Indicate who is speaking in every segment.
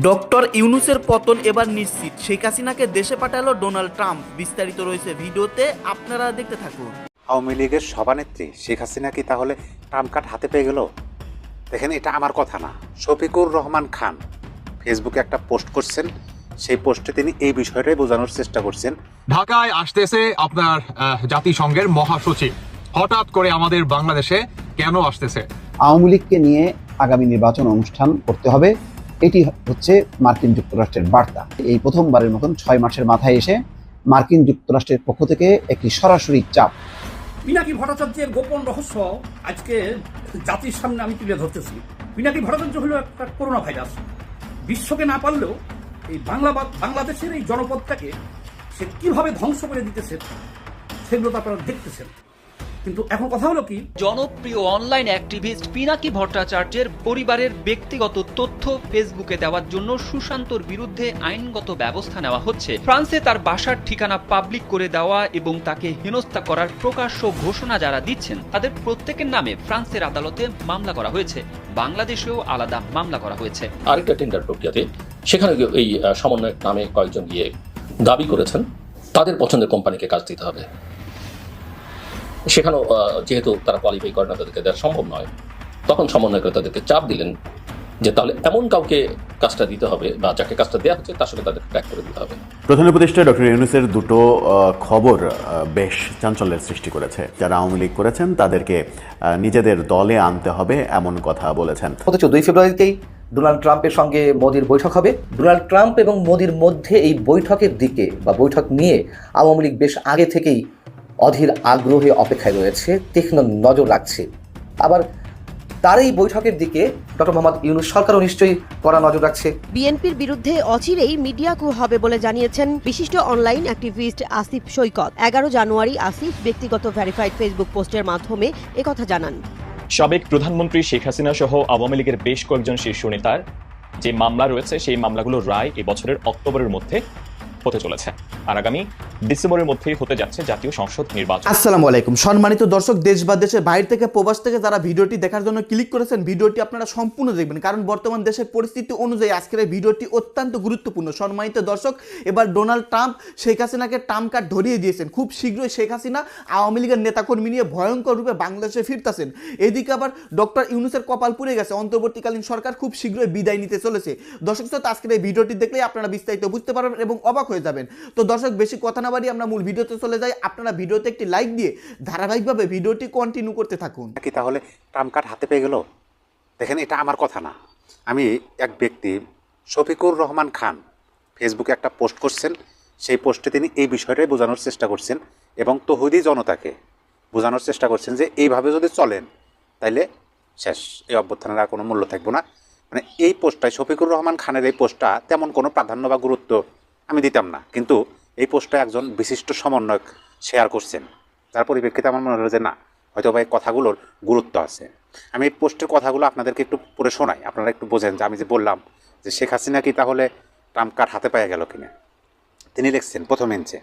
Speaker 1: Doctor ইউনুসের পতন এবার নিশ্চিত। শেখ হাসিনাকে দেশে পাঠালো ডোনাল্ড ট্রাম্প। বিস্তারিত রয়েছে ভিডিওতে আপনারা দেখতে থাকুন।
Speaker 2: আওয়ামী লীগের সভানেত্রী শেখ হাসিনা কি তাহলে ট্রাম্প কার্ড হাতে পেয়ে গেল? দেখেন এটা আমার কথা না। শফিকুর রহমান খান ফেসবুকে একটা পোস্ট করছেন। সেই পোস্টে তিনি এই বিষয়টাই বোঝানোর চেষ্টা করছেন।
Speaker 3: ঢাকায় আসতেছে আপনার জাতিসংঘের মহাসচিব। হঠাৎ করে আমাদের বাংলাদেশে কেন আসতেছে?
Speaker 4: আওয়ামী লীগকে নিয়ে আগামী নির্বাচন অনুষ্ঠান করতে হবে। এটি হচ্ছে মার্কিন যুক্তরাষ্ট্রের বার্তা। এই প্রথমবারের মতন ছয় মাসের মাথায় এসে মার্কিন যুক্তরাষ্ট্রের পক্ষ থেকে একটি সরাসরি চাপ।
Speaker 5: পিনাকি ভট্টাচার্যের গোপন রহস্য আজকে জাতির সামনে আমি তুলে ধরতেছি। পিনাকি ভট্টাচার্য হলো একটা করোনা ভাইরাস। বিশ্বকে না পারলেও এই বাংলা বাংলাদেশের এই জনপদটাকে সে কীভাবে ধ্বংস করে দিতেছে, সেগুলো তো আপনারা দেখতেছেন। কিন্তু এখন কথা হলো কি?
Speaker 6: জনপ্রিয় অনলাইন অ্যাক্টিভিস্ট পিনাকি ভট্টাচার্যের পরিবারের ব্যক্তিগত তথ্য ফেসবুকে দেওয়ার জন্য সুশান্তর বিরুদ্ধে আইনগত ব্যবস্থা নেওয়া হচ্ছে। ফ্রান্সে তার বাসার ঠিকানা পাবলিক করে দেওয়া এবং তাকে হেনস্থা করার প্রকাশ্য ঘোষণা যারা দিচ্ছেন তাদের প্রত্যেকের নামে ফ্রান্সের আদালতে মামলা করা হয়েছে। বাংলাদেশেও আলাদা মামলা করা হয়েছে।
Speaker 7: আরেকটা টেন্ডার প্রক্রিয়াতে সেখানে গিয়ে এই আহ, সমন্বয়ক নামে কয়েকজন গিয়ে দাবি করেছেন তাদের পছন্দের কোম্পানিকে কাজ দিতে হবে। সেখানেও যেহেতু তারা কোয়ালিফাই করে না তাদেরকে দেওয়া সম্ভব নয় তখন সমন্বয়করা তাদেরকে চাপ দিলেন যে তাহলে এমন কাউকে কাজটা দিতে হবে বা যাকে কাজটা দেওয়া হচ্ছে তার সাথে তাদেরকে ট্র্যাক করে দিতে হবে।
Speaker 8: প্রধান উপদেষ্টা ডক্টর ইউনুসের দুটো খবর বেশ চাঞ্চল্যের সৃষ্টি করেছে। যারা আওয়ামী লীগ করেছেন তাদেরকে নিজেদের দলে আনতে হবে এমন কথা বলেছেন।
Speaker 9: গত চোদ্দই ফেব্রুয়ারিতেই ডোনাল্ড ট্রাম্পের সঙ্গে মোদির বৈঠক হবে। ডোনাল্ড ট্রাম্প এবং মোদির মধ্যে এই বৈঠকের দিকে বা বৈঠক নিয়ে আওয়ামী লীগ বেশ আগে থেকেই অধীর আগ্রহে অপেক্ষায় রয়েছে তীক্ষ্ণ নজর রাখছে। আবার তার এই বৈঠকের দিকে ডক্টর মোহাম্মদ ইউনুস সরকারও নিশ্চয়ই কড়া নজর রাখছে।
Speaker 10: বিএনপির বিরুদ্ধে অচিরেই মিডিয়া কু হবে বলে জানিয়েছেন বিশিষ্ট অনলাইন অ্যাক্টিভিস্ট আসিফ সৈকত। এগারো জানুয়ারি আসিফ ব্যক্তিগত ভেরিফাইড ফেসবুক পোস্টের মাধ্যমে একথা জানান।
Speaker 11: সাবেক প্রধানমন্ত্রী শেখ হাসিনা সহ আওয়ামী লীগের বেশ কয়েকজন শীর্ষ নেতার যে মামলা রয়েছে সেই মামলাগুলোর রায় এবছরের অক্টোবরের মধ্যে হতে চলেছে। আর আগামী ডিসেম্বরের মধ্যেই হতে যাচ্ছে জাতীয় সংসদ নির্বাচন।
Speaker 1: আসসালামু আলাইকুম। সম্মানিত দর্শক, দেশ বা দেশের বাইরে থেকে, প্রবাস থেকে যারা ভিডিওটি দেখার জন্য ক্লিক করেছেন, ভিডিওটি আপনারা সম্পূর্ণ দেখবেন। কারণ বর্তমান দেশের পরিস্থিতি অনুযায়ী আজকের এই ভিডিওটি অত্যন্ত গুরুত্বপূর্ণ। সম্মানিত দর্শক, এবার ডোনাল্ড ট্রাম্প শেখ হাসিনাকে ট্রাম্প কার্ড ধরিয়ে দিয়েছেন। খুব শীঘ্রই শেখ হাসিনা আওয়ামী লীগের নেতাকর্মী নিয়ে ভয়ঙ্কর রূপে বাংলাদেশে ফিরতেছেন। এদিকে আবার ডক্টর ইউনুসের কপাল পুড়ে গেছে। অন্তর্বর্তীকালীন সরকার খুব শীঘ্রই বিদায় নিতে চলেছে। দর্শক আজকের এই ভিডিওটি দেখলেই আপনারা বিস্তারিত বুঝতে পারবেন এবং অবাক হয়ে যাবেন। তো দর্শক, বেশি কথা না বাড়িয়ে আমরা মূল ভিডিওতে চলে যাই। আপনারা ভিডিওতে একটি লাইক দিয়ে ধারাবাহিকভাবে ভিডিওটি কন্টিনিউ করতে থাকুন।
Speaker 2: কি তাহলে ট্রাম্প কার্ড হাতে পেয়ে গেল? দেখেন, এটা আমার কথা না। আমি এক ব্যক্তি, শফিকুর রহমান খান ফেসবুকে একটা পোস্ট করছেন। সেই পোস্টে তিনি এই বিষয়টাই বোঝানোর চেষ্টা করছেন এবং তহুদি জনতাকে বোঝানোর চেষ্টা করছেন যে এইভাবে যদি চলেন, তাইলে শেষ, এই অভ্যর্থনার আর কোনো মূল্য থাকব না। মানে এই পোস্টটায় শফিকুর রহমান খানের এই পোস্টটা তেমন কোনো প্রাধান্য বা গুরুত্ব আমি দিতাম না। কিন্তু এই পোস্টটা একজন বিশিষ্ট সমন্বয়ক শেয়ার করছেন। তার পরিপ্রেক্ষিতে আমার মনে হলো যে, না হয়তো বা এই কথাগুলোর গুরুত্ব আছে। আমি এই পোস্টের কথাগুলো আপনাদেরকে একটু পড়ে শোনাই। আপনারা একটু বোঝেন যে, আমি যে বললাম যে, শেখ হাসিনা কি তাহলে ট্রাম্প কার্ড হাতে পাওয়া গেল কিনা? তিনি লিখছেন, প্রথম ইঞ্চে,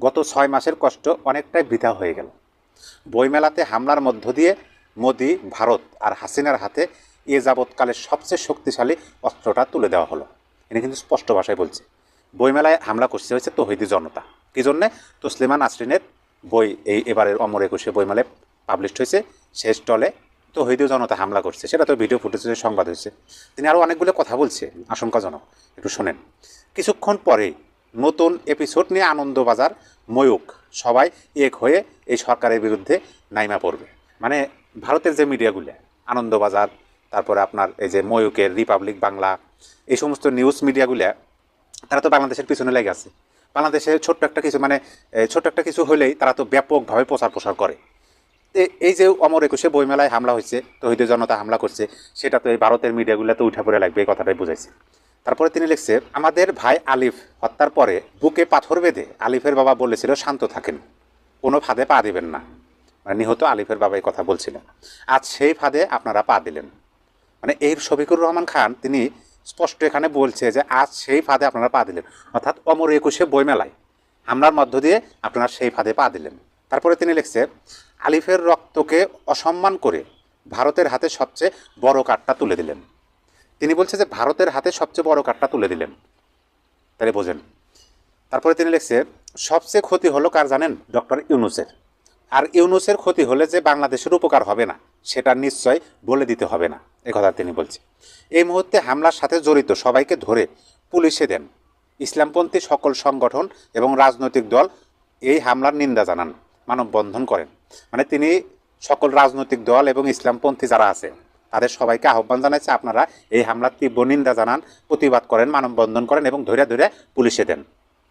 Speaker 2: গত ছয় মাসের কষ্ট অনেকটাই বৃথা হয়ে গেল। বইমেলাতে হামলার মধ্য দিয়ে মোদি ভারত আর হাসিনার হাতে এ যাবৎকালের সবচেয়ে শক্তিশালী অস্ত্রটা তুলে দেওয়া হলো। ইনি কিন্তু স্পষ্ট ভাষায় বলছে। বইমেলায় হামলা করছে হয়েছে তহিদি জনতা। কী জন্যে? তসলিমা নাসরিনের বই এই এবারের অমর একুশে বইমেলায় পাবলিশ হয়েছে। সেই স্টলে তহিদি জনতা হামলা করছে। সেটা তো ভিডিও ফুটেজে সংবাদ হয়েছে। তিনি আরও অনেকগুলো কথা বলছে আশঙ্কাজনক। একটু শোনেন। কিছুক্ষণ পরেই নতুন এপিসোড নিয়ে আনন্দবাজার ময়ূক সবাই এক হয়ে এই সরকারের বিরুদ্ধে নাইমা পড়বে। মানে ভারতের যে মিডিয়াগুলো, আনন্দবাজার, তারপরে আপনার এই যে ময়ূকের রিপাবলিক বাংলা, এই সমস্ত নিউজ মিডিয়াগুলো তারা তো বাংলাদেশের পিছনে লেগে আছে। বাংলাদেশে ছোট্ট একটা কিছু মানে ছোট্ট একটা কিছু হলেই তারা তো ব্যাপকভাবে প্রচার প্রসার করে এই যে অমর একুশে বইমেলায় হামলা হয়েছে তহিদ জনতা হামলা করছে, সেটা তো এই ভারতের মিডিয়াগুলোতে উঠে পড়ে লাগবে, এই কথাটাই বুঝাইছে। তারপরে তিনি লিখছে, আমাদের ভাই আলিফ হত্যার পরে বুকে পাথর বেঁধে আলিফের বাবা বলেছিল, শান্ত থাকেন। কোনো ফাঁদে পা দিবেন না। মানে নিহত আলিফের বাবা এই কথা বলছিলেন। আজ সেই ফাঁদে আপনারা পা দিলেন। মানে এই শফিকুর রহমান খান, তিনি স্পষ্ট এখানে বলছে যে আজ সেই ফাঁদে আপনারা পা দিলেন। অর্থাৎ অমর একুশে বইমেলায় হামলার মধ্য দিয়ে আপনারা সেই ফাঁদে পা দিলেন। তারপরে তিনি লিখছে, আলিফের রক্তকে অসম্মান করে ভারতের হাতে সবচেয়ে বড় কাঠটা তুলে দিলেন। তিনি বলছে যে ভারতের হাতে সবচেয়ে বড় কাঠটা তুলে দিলেন। তাহলে বোঝেন। তারপরে তিনি লিখছে, সবচেয়ে ক্ষতি হলো কার জানেন? ডক্টর ইউনুসের। আর ইউনুসের ক্ষতি হলে যে বাংলাদেশের উপকার হবে না, সেটা নিশ্চয় বলে দিতে হবে না কথা তিনি বলছে এই মুহূর্তে হামলার সাথে জড়িত সবাইকে ধরে পুলিশে দেন। ইসলামপন্থী সকল সংগঠন এবং রাজনৈতিক দল এই হামলার নিন্দা জানান, মানববন্ধন করেন। মানে তিনি সকল রাজনৈতিক দল এবং ইসলামপন্থী যারা আছে, তাদের সবাইকে আহ্বান জানাচ্ছে আপনারা এই হামলার তীব্র নিন্দা জানান, প্রতিবাদ করেন, মানববন্ধন করেন এবং ধৈর্য ধৈর্য পুলিশে দেন।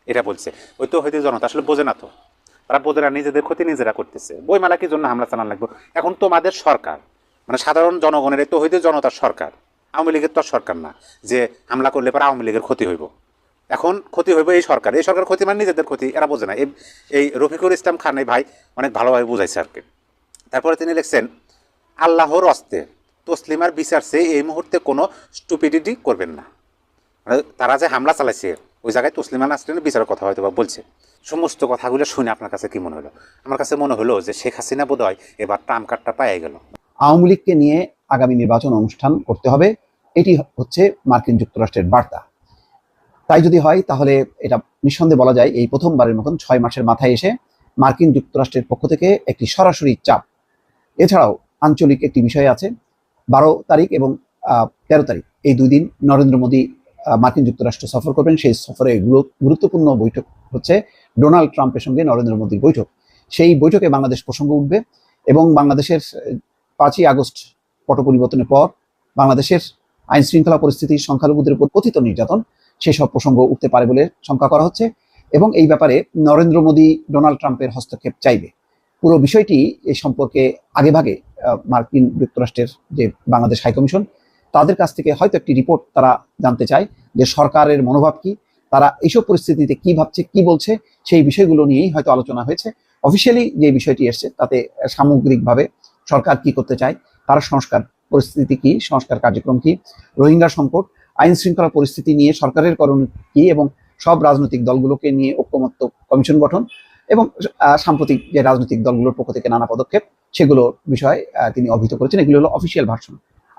Speaker 2: এটা বলছে। ওই তো হয়তো জনতা আসলে বোঝে না তো। বোঝে নিজেদের ক্ষতি নিজেরা করতেছে। বইমেলা কি জন্য হামলা চালান লাগবে? এখন তোমাদের সরকার মানে সাধারণ জনগণের তো হইতে জনতার সরকার, আওয়ামী লীগের তো সরকার না, যে হামলা করলে পরে আওয়ামী লীগের ক্ষতি হইব। এখন ক্ষতি হইব এই সরকার এই সরকার ক্ষতি মানে নিজেদের ক্ষতি, এরা বোঝে না। এই এই রফিকুল ইসলাম খান এই ভাই অনেক ভালোভাবে বুঝাইছে আর কি। তারপরে তিনি লিখছেন, আল্লাহর অস্তে তসলিমার বিচার চেয়ে এই মুহূর্তে কোনো স্টুপিডিটি করবেন না। মানে তারা যে হামলা চালাইছে ওই জায়গায় তসলিমা নাসরিনের বিচারের কথা হয়তো বা বলছে। সমস্ত কথাগুলো শুনে আপনার কাছে কি মনে হলো? আমার কাছে মনে হলো যে শেখ হাসিনা বোধহয় এবার ট্রাম কার্ডটা পাইয়ে গেল।
Speaker 4: আওয়ামী লীগকে নিয়ে আগামী নির্বাচন অনুষ্ঠান করতে হবে, এটি হচ্ছে মার্কিন যুক্তরাষ্ট্রের বার্তা। তাই যদি হয়, তাহলে এটা নিঃসন্দেহে বলা যায়, এই প্রথমবারের মতন ছয় মাসের মাথায় এসে মার্কিন যুক্তরাষ্ট্রের পক্ষ থেকে একটি সরাসরি চাপ। এছাড়াও আঞ্চলিক একটি বিষয় আছে, বারো তারিখ এবং তেরো তারিখ। এই দুই দিন নরেন্দ্র মোদী মার্কিন যুক্তরাষ্ট্র সফর করবেন। সেই সফরে গুরুত্বপূর্ণ বৈঠক হচ্ছে ডোনাল্ড ট্রাম্পের সঙ্গে নরেন্দ্র মোদীর বৈঠক। সেই বৈঠকে বাংলাদেশ প্রসঙ্গ উঠবে এবং বাংলাদেশের পাঁচই আগস্ট পট পরিবর্তনের পর বাংলাদেশের আইন শৃঙ্খলা পরিস্থিতি সংখ্যালঘুদের উপর কথিত নির্যাতন, সেসব প্রসঙ্গ উঠতে পারে বলে শঙ্কা করা হচ্ছে এবং এই ব্যাপারে নরেন্দ্র মোদী ডোনাল্ড ট্রাম্পের হস্তক্ষেপ চাইবে। পুরো বিষয়টি এই সম্পর্কে আগেভাগে মার্কিন যুক্তরাষ্ট্রের যে বাংলাদেশ হাইকমিশন তাদের কাছ থেকে হয়তো একটি রিপোর্ট তারা জানতে চায় যে সরকারের মনোভাব কি, তারা এইসব পরিস্থিতিতে কি ভাবছে, কি বলছে, সেই বিষয়গুলো নিয়েই হয়তো আলোচনা হয়েছে। অফিসিয়ালি যে বিষয়টি এসছে, তাতে সামগ্রিকভাবে সরকার কি করতে চায়, তার সংস্কার পরিস্থিতি কি, সংস্কার কার্যক্রম কি, রোহিঙ্গা সংকট, আইন শৃঙ্খলা পরিস্থিতি নিয়ে সরকারের করণীয় কি এবং সব রাজনৈতিক দলগুলোকে নিয়ে ঐক্যমত্য কমিশন গঠন এবং সাম্প্রতিক যে রাজনৈতিক দলগুলোর পক্ষ থেকে নানা পদক্ষেপ, সেগুলোর বিষয়ে তিনি অভিহিত করেছেন। এগুলো হলো অফিসিয়াল ভার্সন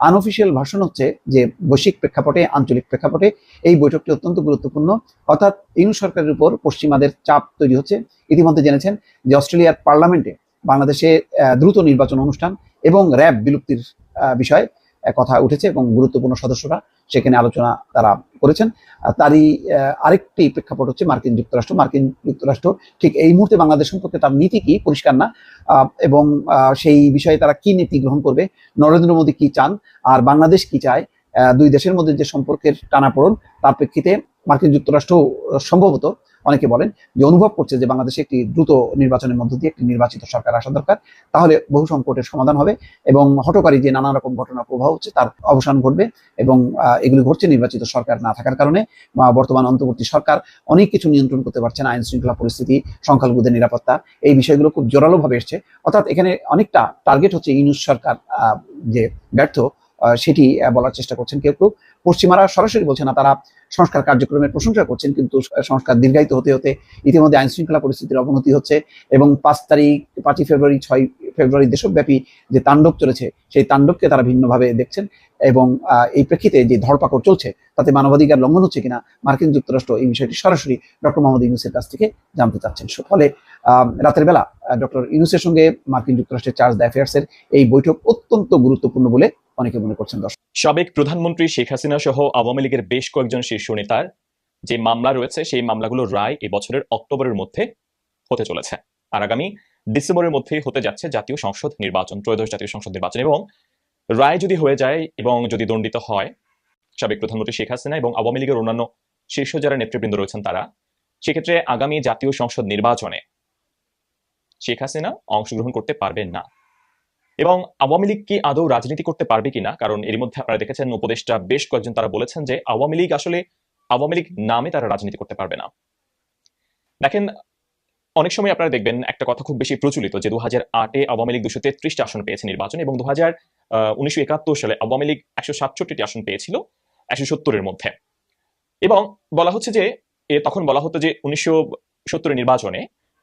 Speaker 4: আনঅফিসিয়াল ভাষণ হচ্ছে যে বৈশ্বিক প্রেক্ষাপটে, আঞ্চলিক প্রেক্ষাপটে এই বৈঠকটি অত্যন্ত গুরুত্বপূর্ণ। অর্থাৎ ইউনু সরকারের উপর পশ্চিমাদের চাপ তৈরি হচ্ছে। ইতিমধ্যে জেনেছেন যে অস্ট্রেলিয়ার পার্লামেন্টে বাংলাদেশে দ্রুত নির্বাচন অনুষ্ঠান এবং র্যাব বিলুপ্তির বিষয়ে কথা উঠেছে এবং গুরুত্বপূর্ণ সদস্যরা সেখানে আলোচনা তারা করেছেন। তারই আরেকটি প্রেক্ষাপট হচ্ছে মার্কিন যুক্তরাষ্ট্র। মার্কিন যুক্তরাষ্ট্র ঠিক এই মুহূর্তে বাংলাদেশ সম্পর্কে তার নীতি কি? পরিষ্কার না। এবং সেই বিষয়ে তারা কি নীতি গ্রহণ করবে? নরেন্দ্র মোদী কি চান? আর বাংলাদেশ কি চায়? দুই দেশের মধ্যে যে সম্পর্কের টানাপোড়ন, তার প্রেক্ষিতে মার্কিন যুক্তরাষ্ট্র সম্ভবত অনেকে বলেন যে অনুভব করছে যে বাংলাদেশে একটি দ্রুত নির্বাচনের মধ্য দিয়ে একটি নির্বাচিত সরকার আসা দরকার। তাহলে বহু সংকটের সমাধান হবে এবং হটকারী যে নানা রকম ঘটনা প্রবাহ হচ্ছে তার অবসান ঘটবে এবং এগুলি ঘটছে নির্বাচিত সরকার না থাকার কারণে। বর্তমান অন্তর্বর্তী সরকার অনেক কিছু নিয়ন্ত্রণ করতে পারছে না আইন শৃঙ্খলা পরিস্থিতি, সংখ্যালঘুদের নিরাপত্তা, এই বিষয়গুলো খুব জোরালোভাবে এসছে। অর্থাৎ এখানে অনেকটা টার্গেট হচ্ছে ইউনুস সরকার যে ব্যর্থ সেটি বলার চেষ্টা করছেন কেউ কেউ। পশ্চিমারা সরাসরি বলছে, না, তারা সংস্কার কার্যক্রমের প্রশংসা করছেন, কিন্তু সংস্কার দীর্ঘায়িত হতে হতে ইতিমধ্যে আইন শৃঙ্খলা পরিস্থিতির অবনতি হচ্ছে এবং পাঁচ তারিখ, পাঁচই ফেব্রুয়ারি, ছয় ফেব্রুয়ারি দেশব্যাপী যে তাণ্ডব চলেছে, সেই তাণ্ডবকে তারা ভিন্নভাবে দেখছেন। এবং এই প্রেক্ষিতে যে ধরপাকড় চলছে, তাতে মানবাধিকার লঙ্ঘন হচ্ছে কিনা মার্কিন যুক্তরাষ্ট্র এই বিষয়টি সরাসরি ডক্টর মোহাম্মদ ইউনুসের কাছ থেকে জানতে চাচ্ছেন। ফলে রাতের বেলা ডক্টর ইউনুসের সঙ্গে মার্কিন যুক্তরাষ্ট্রের চার্জ দ্য অ্যাফেয়ার্সের এই বৈঠক অত্যন্ত গুরুত্বপূর্ণ বলে অনেকে মনে করছেন। দর্শক,
Speaker 11: সাবেক প্রধানমন্ত্রী শেখ হাসিনা সহ আওয়ামী লীগের বেশ কয়েকজন শীর্ষ নেতার যে মামলা রয়েছে, সেই মামলাগুলোর রায় এই বছরের অক্টোবরের মধ্যে হতে চলেছে। আর আগামী ডিসেম্বরের মধ্যেই হতে যাচ্ছে জাতীয় সংসদ নির্বাচন, ত্রয়োদশ জাতীয় সংসদ নির্বাচন এবং রায় যদি হয়ে যায় এবং যদি দণ্ডিত হয়, সাবেক প্রধানমন্ত্রী শেখ হাসিনা এবং আওয়ামী লীগের অন্যান্য শীর্ষ যারা নেতৃবৃন্দ রয়েছেন তারা, সেক্ষেত্রে আগামী জাতীয় সংসদ নির্বাচনে শেখ হাসিনা অংশগ্রহণ করতে পারবেন না। এবং আওয়ামী লীগ কি আদৌ রাজনীতি করতে পারবে কিনা, কারণ এর মধ্যে আপনারা দেখেছেন উপদেষ্টা বেশ কয়েকজন তারা বলেছেন যে আওয়ামী লীগ আসলে আওয়ামী লীগ নামে তারা রাজনীতি করতে পারবে না। দেখেন অনেক সময় আপনারা দেখবেন একটা কথা খুব বেশি প্রচলিত যে দু হাজার আটে আওয়ামী লীগ দুশো তেত্রিশটা আসন পেয়েছে নির্বাচন এবং দু হাজার উনিশশো একাত্তর সালে আওয়ামী লীগ একশো সাতষট্টিটি আসন পেয়েছিল একশো সত্তরের মধ্যে। এবং বলা হচ্ছে যে তখন বলা হতো যে উনিশশো সত্তরের নির্বাচনে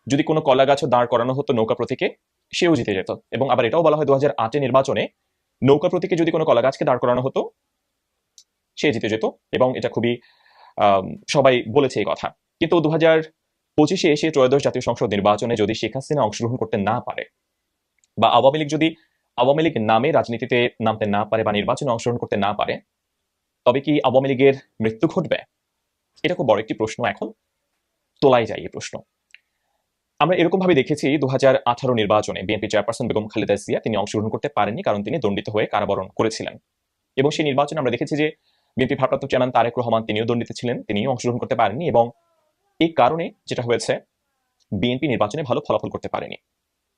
Speaker 11: যদি কোনো কলা গাছও দাঁড় করানো হতো নৌকা প্রতীকে, সেও জিতে যেত। এবং আবার এটাও বলা হয় দু হাজার আটে নির্বাচনে নৌকা প্রতীকে যদি কোনো কলা গাছকে দাঁড় করানো হতো, সে জিতে যেত। এবং এটা খুবই সবাই বলেছে এই কথা। কিন্তু দু হাজার পঁচিশে এসে ত্রয়োদশ জাতীয় সংসদ নির্বাচনে যদি শেখ হাসিনা অংশগ্রহণ করতে না পারে বা আওয়ামী লীগ যদি আওয়ামী লীগ নামে রাজনীতিতে নামতে না পারে বা নির্বাচনে অংশগ্রহণ করতে না পারে, তবে কি আওয়ামী লীগের মৃত্যু ঘটবে? এটা খুব বড় একটি প্রশ্ন এখন, তোলাই যায় এই প্রশ্ন। আমরা এরকম ভাবে দেখেছি দু হাজার আঠারো নির্বাচনে বিএনপি চেয়ারপারসন বেগম খালেদা জিয়া তিনি অংশগ্রহণ করতে পারেননি কারণ তিনি দণ্ডিত হয়ে কারাবরণ করেছিলেন। এবং সেই নির্বাচনে আমরা দেখেছি যে বিএনপি ভারপ্রাপ্ত চেয়ারম্যান তারেক রহমান তিনিও দণ্ডিত ছিলেন, তিনিও অংশগ্রহণ করতে পারেননি এবং এই কারণে যেটা হয়েছে বিএনপি নির্বাচনে ভালো ফলাফল করতে পারেনি।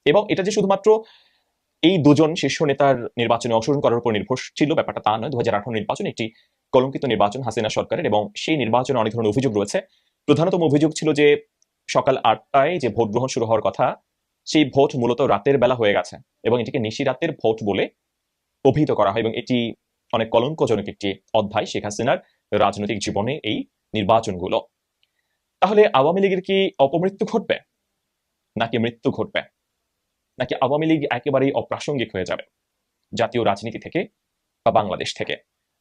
Speaker 11: এবং এটা যে শুধুমাত্র এই দুজন শীর্ষ নেতার নির্বাচনে অংশগ্রহণ করার উপর নির্ভরশীল ব্যাপারটা তা নয়। দু নির্বাচন একটি কলঙ্কিত নির্বাচন হাসিনা সরকারের এবং সেই নির্বাচনে অনেক ধরনের অভিযোগ রয়েছে। প্রধানতম অভিযোগ ছিল যে সকাল আটটায় যে ভোট গ্রহণ শুরু হওয়ার কথা, সেই ভোট মূলত রাতের বেলা হয়ে গেছে এবং এটিকে নিশি রাতের ভোট বলে অভিহিত করা হয় এবং এটি অনেক কলঙ্কজনক একটি অধ্যায় শেখ হাসিনার রাজনৈতিক জীবনে এই নির্বাচনগুলো। তাহলে আওয়ামী লীগের কি অপমৃত্যু ঘটবে? নাকি মৃত্যু ঘটবে? নাকি আওয়ামী লীগ একেবারেই অপ্রাসঙ্গিক হয়ে যাবে? জাতীয় রাজনীতি থেকে বা বাংলাদেশ থেকে?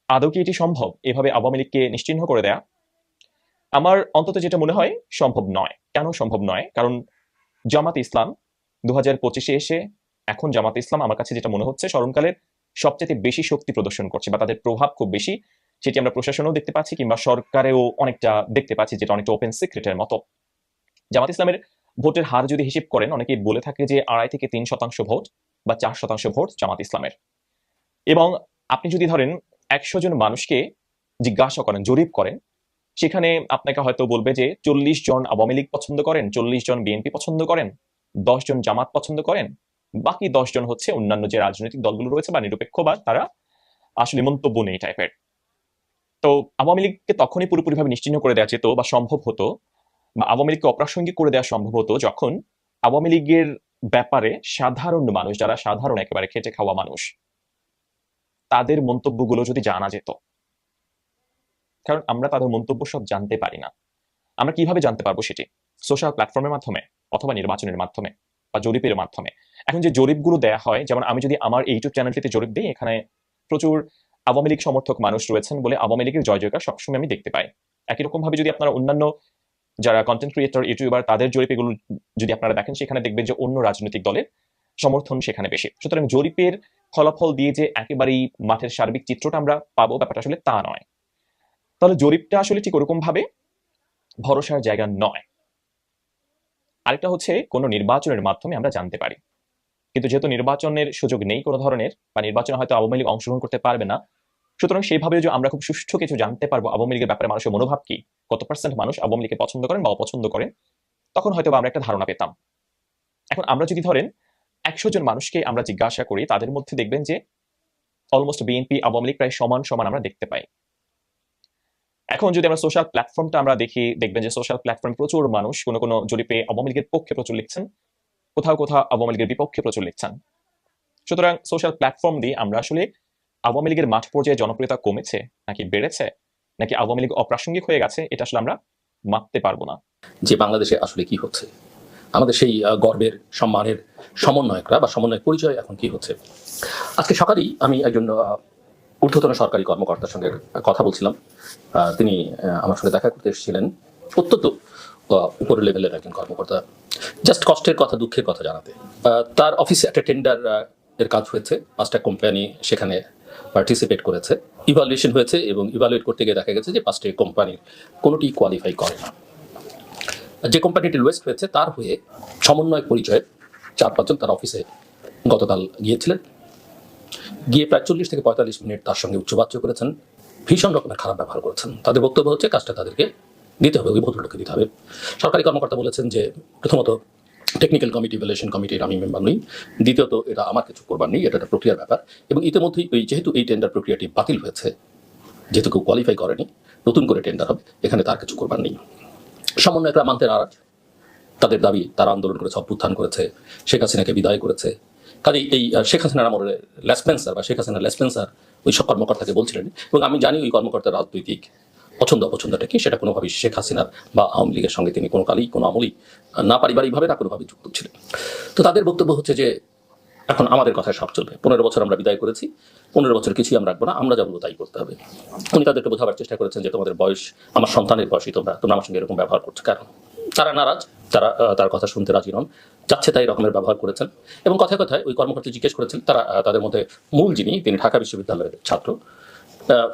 Speaker 11: আদৌ কি এটি সম্ভব? এভাবে আওয়ামী লীগকে নিশ্চিহ্ন করে দেয়া? আমার অন্তত যেটা মনে হয়, সম্ভব নয়। কেন সম্ভব নয়? কারণ জামাত ইসলাম দু হাজার পঁচিশে এসে এখন জামাত ইসলাম আমার কাছে যেটা মনে হচ্ছে, স্মরণকালের সবচেয়ে বেশি শক্তি প্রদর্শন করছে বা তাদের প্রভাব খুব বেশি সেটি আমরা প্রশাসনেও দেখতে পাচ্ছি কিংবা সরকারেও অনেকটা দেখতে পাচ্ছি যেটা অনেকটা ওপেন সিক্রেটের মতো। জামাত ইসলামের ভোটের হার যদি হিসেব করেন অনেকে বলে থাকে যে আড়াই থেকে তিন শতাংশ ভোট বা চার শতাংশ ভোট জামাত ইসলামের। এবং আপনি যদি ধরেন একশো জন মানুষকে জিজ্ঞাসা করেন, জরিপ করেন, সেখানে আপনাকে হয়তো বলবে যে চল্লিশ জন আওয়ামী লীগ পছন্দ করেন, চল্লিশ জন বিএনপি পছন্দ করেন, দশ জন জামাত পছন্দ করেন, বাকি দশ জন হচ্ছে অন্যান্য যে রাজনৈতিক দলগুলো রয়েছে বা নিরপেক্ষ বা তারা আসলে মন্তব্য নেই টাইপের তো আওয়ামী লীগকে তখনই পুরোপুরিভাবে নিশ্চিহ্ন করে দেওয়া যেত বা সম্ভব হতো বা আওয়ামী লীগকে অপ্রাসঙ্গিক করে দেওয়া সম্ভব হতো যখন আওয়ামী লীগের ব্যাপারে সাধারণ মানুষ, যারা সাধারণ একেবারে খেটে খাওয়া মানুষ, তাদের মন্তব্যগুলো যদি জানা যেত। কারণ আমরা তাদের মন্তব্য সব জানতে পারি না। আমরা কীভাবে জানতে পারব সেটি? সোশ্যাল প্ল্যাটফর্মের মাধ্যমে অথবা নির্বাচনের মাধ্যমে বা জরিপের মাধ্যমে। এখন যে জরিপগুলো দেয়া হয়, যেমন আমি যদি আমার ইউটিউব চ্যানেলটিতে জরিপ দিই, এখানে প্রচুর আওয়ামী লীগ সমর্থক মানুষ রয়েছেন বলে আওয়ামী লীগের জয় জয়কার সবসময় আমি দেখতে পাই। একই রকম ভাবে যদি আপনারা অন্যান্য যারা কন্টেন্ট ক্রিয়েটর ইউটিউবার তাদের জরিপ এগুলো যদি আপনারা দেখেন, সেখানে দেখবেন যে অন্য রাজনৈতিক দলের সমর্থন সেখানে বেশি। সুতরাং জরিপের ফলাফল দিয়ে যে একেবারেই মাঠের সার্বিক চিত্রটা আমরা পাবো, ব্যাপারটা আসলে তা নয়। তাহলে জরিপটা আসলে ঠিক ওরকম ভাবে ভরসার জায়গা নয়। আরেকটা হচ্ছে কোনো নির্বাচনের মাধ্যমে আমরা জানতে পারি। কিন্তু যেহেতু নির্বাচনের সুযোগ নেই কোনো ধরনের, বা নির্বাচনে হয়তো আওয়ামী লীগ অংশগ্রহণ করতে পারবে না, সুতরাং সেইভাবে যে আমরা খুব সুষ্ঠু কিছু জানতে পারব আওয়ামী লীগের ব্যাপারে মানুষের মনোভাব কি, কত পার্সেন্ট মানুষ আওয়ামী লীগকে পছন্দ করেন বা অপছন্দ করেন, তখন হয়তো আমরা একটা ধারণা পেতাম। এখন আমরা যদি ধরেন একশো জন মানুষকে আমরা জিজ্ঞাসা করি, তাদের মধ্যে দেখবেন যে অলমোস্ট বিএনপি আওয়ামী লীগ প্রায় সমান সমান আমরা দেখতে পাই। এখন যদি আমরা সোশ্যাল প্ল্যাটফর্মটা আমরা দেখি, দেখবেন যে সোশ্যাল প্ল্যাটফর্ম প্রচুর মানুষ কোনো কোনো জরিপে আওয়ামী লীগের পক্ষে প্রচুর লিখছেন। কোথাও কোথাও আওয়ামী লীগের বিপক্ষে প্রচুর লিখছেন। সুতরাং সোশ্যাল প্ল্যাটফর্ম দিয়ে আমরা আসলে আওয়ামী লীগের মাঠ পর্যায়ে জনপ্রিয়তা কমেছে নাকি বেড়েছে, নাকি আওয়ামী লীগ অপ্রাসঙ্গিক হয়ে গেছে, এটা আসলে আমরা মাপতে পারব না।
Speaker 7: যে বাংলাদেশে আসলে কি হচ্ছে? আমাদের সেই গর্বের, সম্মানের সমন্বয়করা বা সমন্বয় পরিচয় এখন কি হচ্ছে? আজকে সকালেই আমি একজন ঊর্ধ্বতন সরকারি কর্মকর্তার সঙ্গে কথা বলছিলাম। তিনি আমার সঙ্গে দেখা করতে এসেছিলেন। অত্যন্ত উপরের লেভেলের একজন কর্মকর্তা জাস্ট কষ্টের কথা, দুঃখের কথা জানাতে। তার অফিসে একটা টেন্ডার এর কাজ হয়েছে। পাঁচটা কোম্পানি সেখানে পার্টিসিপেট করেছে। ইভালুয়েশন হয়েছে এবং ইভালুয়েট করতে গিয়ে দেখা গেছে যে পাঁচটি কোম্পানির কোনোটি কোয়ালিফাই করে না। যে কোম্পানিটি ওয়েস্ট হয়েছে, তার হয়ে সমন্বয় পরিচয়ে চার পাঁচজন তার অফিসে গতকাল গিয়েছিলেন। গিয়ে প্রায় চল্লিশ থেকে পঁয়তাল্লিশ মিনিট তার সঙ্গে উচ্চবাচ্য করেছেন। ভীষণ রকমের খারাপ ব্যবহার করেছেন। তাদের বক্তব্য হচ্ছে, কাজটা তাদেরকে দিতে হবে, ওই ভদ্রলোককে দিতে হবে। সরকারি কর্মকর্তা বলেছেন যে, প্রথমত টেকনিক্যাল কমিটি ভ্যালুয়েশন কমিটির আমি মেম্বার নই। দ্বিতীয়ত এটা আমার কিছু করবার নেই, এটা একটা প্রক্রিয়ার ব্যাপার। এবং ইতিমধ্যেই ওই, যেহেতু এই টেন্ডার প্রক্রিয়াটি বাতিল হয়েছে, যেহেতু কেউ কোয়ালিফাই করেনি, নতুন করে টেন্ডার হবে, এখানে তার কিছু করবার নেই। সমন্বয়করা মানতে নারাজ। তাদের দাবি, তারা আন্দোলন করেছে, অভ্যুত্থান করেছে, শেখ হাসিনাকে বিদায় করেছে। কাজেই এই শেখ হাসিনার আমলের লেসপেন্সার বা শেখ হাসিনার লেসপেন্সার ওই সব কর্মকর্তাকে বলছিলেন। এবং আমি জানি ওই কর্মকর্তার রাজনৈতিক পছন্দ অপছন্দটা কি সেটা কোনোভাবেই শেখ হাসিনার বা আওয়ামী লীগের সঙ্গে তিনি কোনো কালেই, কোনো আমলেই না পারিবারিকভাবে, না কোনোভাবে যুক্ত ছিলেন। তো তাদের বক্তব্য হচ্ছে যে, এখন আমাদের কথায় সব চলবে। পনেরো বছর আমরা বিদায় করেছি, পনেরো বছর কিছুই আমরা রাখব না, আমরা যা বলব তাই করতে হবে। উনি তাদেরকে বোঝাবার চেষ্টা করেছেন যে, তোমাদের বয়স, আমার সন্তানের বয়সই তোমরা তোমরা আমার সঙ্গে এরকম ব্যবহার করছ কারণ তারা নারাজ, তারা তার কথা শুনতে রাজি নন, যাচ্ছে তাই রকমের ব্যবহার করেছেন। এবং কথায় কথায় ওই কর্মকর্তা জিজ্ঞেস করেছেন, তারা তাদের মধ্যে মূল যিনি, তিনি ঢাকা বিশ্ববিদ্যালয়ের ছাত্র।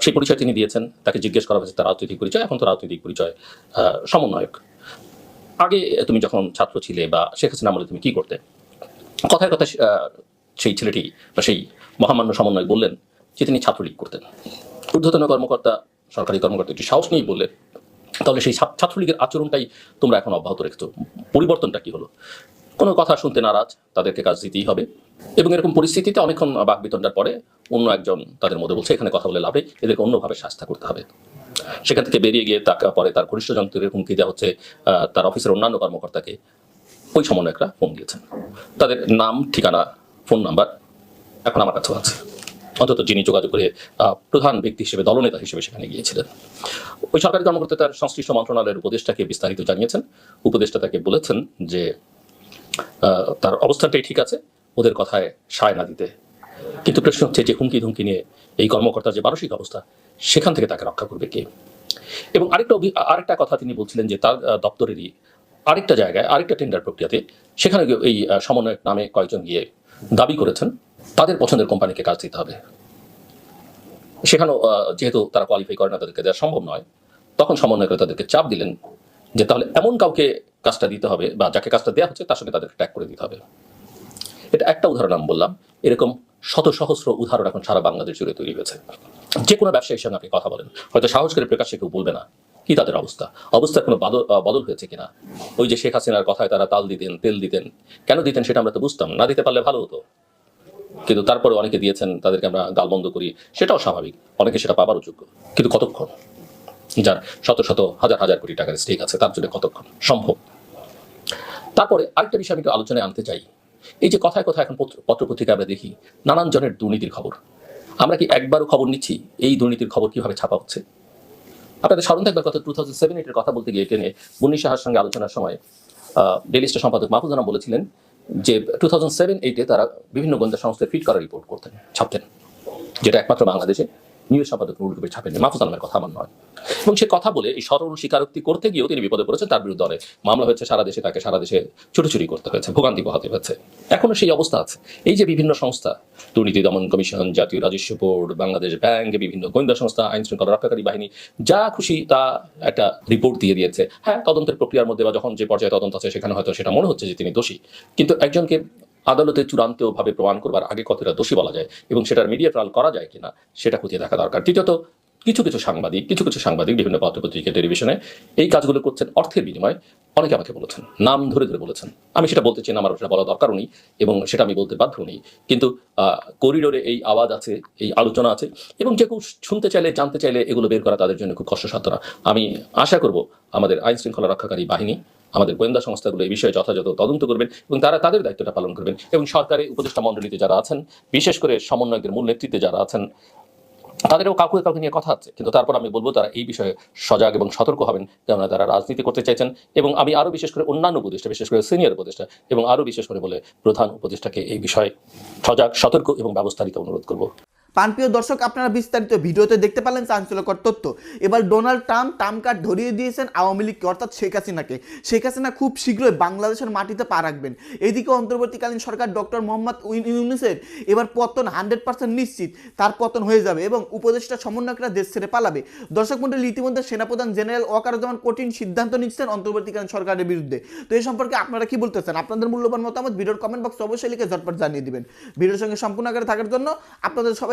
Speaker 7: সেই পরিচয় তিনি দিয়েছেন। তাকে জিজ্ঞেস করা হয়েছে, তার রাজনৈতিক পরিচয়, এখন তো রাজনৈতিক পরিচয় সমন্বয়ক। আগে তুমি যখন ছাত্র ছিলে বা শেখ হাসিনা আমলে তুমি কি করতে? কথায় কথা সেই ছেলেটি বা সেই মহামান্য সমন্বয় বললেন যে তিনি ছাত্রলীগ করতেন। ঊর্ধ্বতন কর্মকর্তা, সরকারি কর্মকর্তা একটি সাহস নিয়েই বললেন, তাহলে সেই ছাত্রলীগের আচরণটাই তোমরা এখন অব্যাহত রেখেছো। পরিবর্তনটা কি হলো? কোনো কথা শুনতে নারাজ, তাদেরকে কাজ দিতেই হবে। এবং এরকম পরিস্থিতিতে অনেকক্ষণ বাক বিতণ্ডার পরে অন্য একজন তাদের মধ্যে বলছে, এখানে কথা বলে লাভে এদেরকে অন্যভাবে শাস্তা করতে হবে। সেখান থেকে বেরিয়ে গিয়ে তাকে পরে তার ঘনিষ্ঠ যন্ত্রের হুমকি দেওয়া হচ্ছে তার অফিসের অন্যান্য কর্মকর্তাকে। ওই সমন্বয়করা ফোন দিয়েছেন। তাদের নাম, ঠিকানা, ফোন নাম্বার এখন আমার কাছেও আছে। অন্তত যিনি যোগাযোগ করে প্রধান ব্যক্তি হিসেবে, দলনেতা হিসেবে সেখানে গিয়েছিলেন। ওই সরকারি কর্মকর্তা তার সংশ্লিষ্ট মন্ত্রণালয়ের উপদেষ্টাকে বিস্তারিত জানিয়েছেন। উপদেষ্টা তাকে বলেছেন যে তার অবস্থানটাই ঠিক আছে, ওদের কথায় সায় না দিতে। কিন্তু প্রশ্ন হচ্ছে যে হুমকি ধুমকি নিয়ে এই কর্মকর্তার যে মানসিক অবস্থা, সেখান থেকে তাকে রক্ষা করবে কে? এবং আরেকটা আরেকটা কথা তিনি বলছিলেন যে তার দপ্তরেরই আরেকটা জায়গায়, আরেকটা টেন্ডার প্রক্রিয়াতে সেখানে এই সমন্বয়ক নামে কয়েকজন গিয়ে দাবি করেছেন, তাদের পছন্দের কোম্পানিকে কাজ দিতে হবে। সেখানেও যেহেতু তারা কোয়ালিফাই করে না তাদেরকে দেওয়া সম্ভব নয়, তখন সমন্বয়করা তাদেরকে চাপ দিলেন যে তাহলে এমন কাউকে কাজটা দিতে হবে বা যাকে কাজটা দেওয়া হচ্ছে তার সঙ্গে তাদেরকে ট্যাগ করে দিতে হবে। এটা একটা উদাহরণ আমি বললাম। এরকম শত সহস্র উদাহরণ এখন সারা বাংলাদেশ জুড়ে তৈরি হয়েছে। যে কোনো ব্যবসায়ীর সঙ্গে আপনি কথা বলেন। হয়তো সাহস করে প্রকাশ্যে কেউ বলবে না কি তাদের অবস্থা? অবস্থার কোনো বদল হয়েছে কিনা? ওই যে শেখ হাসিনার কথায় তারা তাল দিতেন, তেল দিতেন। কেন দিতেন সেটা আমরা তো বুঝতাম। না দিতে পারলে ভালো হতো। কিন্তু তারপরে অনেকে দিয়েছেন, তাদেরকে আমরা গালবন্ধ করি। সেটাও স্বাভাবিক। অনেকে সেটা পাবারও যোগ্য। কিন্তু কতক্ষণ? যার শত শত হাজার হাজার কোটি টাকার স্টেক আছে, তার জন্য কতক্ষণ সম্ভব? তারপরে আরেকটা বিষয় আমি একটু আলোচনায় আনতে চাই। এই যে কথায় কথায় এখন পত্রপত্রিকা আমরা দেখি, নানান জনের দুর্নীতির খবর। আমরা কি একবারও খবর নিচ্ছি? এই দুর্নীতির খবর কীভাবে ছাপা হচ্ছে? আপনাদের স্মরণ থাকবার কথা টু থাউজেন্ড সেভেন এইটের কথা বলতে গিয়ে টেনে মুন্নি সাহার সঙ্গে আলোচনার সময় ডেলি স্টার সম্পাদক মাহফুজ জানা বলেছিলেন যে টু থাউজেন্ড সেভেন এইটে তারা বিভিন্ন গোয়েন্দা সংস্থায় ফিট করা রিপোর্ট করতেন, ছাপতেন, যেটা একমাত্র বাংলাদেশে। সম্পাদক নুরুল কবির ছাপেননি মাহফুজ আলমের কথা আমার নয় এবং সে কথা বলে এই স্বীকারোক্তি করতে গিয়েও তিনি বিপদে পড়েছেন। তার বিরুদ্ধে অনেক মামলা হয়েছে, সারা দেশে তাকে সারা দেশে করতে হয়েছে, ভোগান্তি পোহাতে হয়েছে। সেই অবস্থা আছে। এই যে বিভিন্ন সংস্থা, দুর্নীতি দমন কমিশন, জাতীয় রাজস্ব বোর্ড, বাংলাদেশ ব্যাংক, বিভিন্ন গোয়েন্দা সংস্থা আইন শৃঙ্খলা রক্ষাকারী বাহিনী, যা খুশি তা একটা রিপোর্ট দিয়ে দিয়েছে। হ্যাঁ তদন্তের প্রক্রিয়ার মধ্যে বা যখন যে পর্যায়ে তদন্ত আছে, সেখানে হয়তো সেটা মনে হচ্ছে যে তিনি দোষী। কিন্তু একজনকে আদালতে চূড়ান্তভাবে প্রমাণ করবার আগে কতটা দোষী বলা যায় এবং সেটার মিডিয়া ট্রায়াল করা যায় কিনা, সেটা খুঁজে দেখা দরকার। তৃতীয়ত, কিছু কিছু সাংবাদিক, কিছু কিছু সাংবাদিক বিভিন্ন পত্রপত্রিকা টেলিভিশনে এই কাজগুলো করছেন অর্থের বিনিময়ে। অনেকে আমাকে বলেছেন, নাম ধরে ধরে বলেছেন। আমি সেটা বলতে চাই আমার সেটা বলা দরকারও নেই এবং সেটা আমি বলতে বাধ্য নেই। কিন্তু করিডোরে এই আওয়াজ আছে, এই আলোচনা আছে এবং যে কেউ শুনতে চাইলে, জানতে চাইলে এগুলো বের করা তাদের জন্য খুব কষ্টসাধ্য না। আমি আশা করব, আমাদের আইন শৃঙ্খলা রক্ষাকারী বাহিনী আমাদের গোয়েন্দা সংস্থাগুলো এই বিষয়ে যথাযথ তদন্ত করবেন এবং তারা তাদের দায়িত্বটা পালন করবেন এবং সরকারের উপদেষ্টা মণ্ডলীতে যারা আছেন, বিশেষ করে সমন্বয়কদের মূল নেতৃত্বে যারা আছেন, তাদেরও কাউকে কাউকে নিয়ে কথা আছে। কিন্তু তারপর আমি বলব তারা এই বিষয়ে সজাগ এবং সতর্ক হবেন, কেননা তারা রাজনীতি করতে চাইছেন এবং আমি আরও বিশেষ করে অন্যান্য উপদেষ্টা, বিশেষ করে সিনিয়র উপদেষ্টা এবং আরও বিশেষ করে বলে প্রধান উপদেষ্টাকে এই বিষয়ে সজাগ, সতর্ক এবং ব্যবস্থা নিতে অনুরোধ করব।
Speaker 1: প্রাণপ্রিয় দর্শক, আপনারা বিস্তারিত ভিডিওতে দেখতে পারলেন চাঞ্চল্যকর তথ্য। এবার ডোনাল্ড ট্রাম্প ট্রাম্প কার্ড ধরিয়ে দিয়েছেন আওয়ামী লীগকে, অর্থাৎ শেখ হাসিনাকে। শেখ হাসিনা খুব শীঘ্রই বাংলাদেশের মাটিতে পা রাখবেন। এদিকে অন্তর্বর্তীকালীন সরকার ডক্টর মোহাম্মদ ইউনুসের এবার পতন হান্ড্রেড পার্সেন্ট নিশ্চিত। তার পতন হয়ে যাবে এবং উপদেষ্টা সমন্বয়করা দেশ ছেড়ে পালাবে। দর্শক মন্ডলী ইতিমধ্যে সেনাপ্রধান জেনারেল ওয়াকারুজ্জামান কঠিন সিদ্ধান্ত নিচ্ছেন অন্তর্বর্তীকালীন সরকারের বিরুদ্ধে। তো এই সম্পর্কে আপনারা কি বলতেছেন? আপনাদের মূল্যবান মতামত ভিডিওর কমেন্ট বক্সে অবশ্যই লিখে ঝটপট জানিয়ে দিবেন। ভিডিওর সঙ্গে সম্পূর্ণ আকারে থাকার জন্য আপনাদের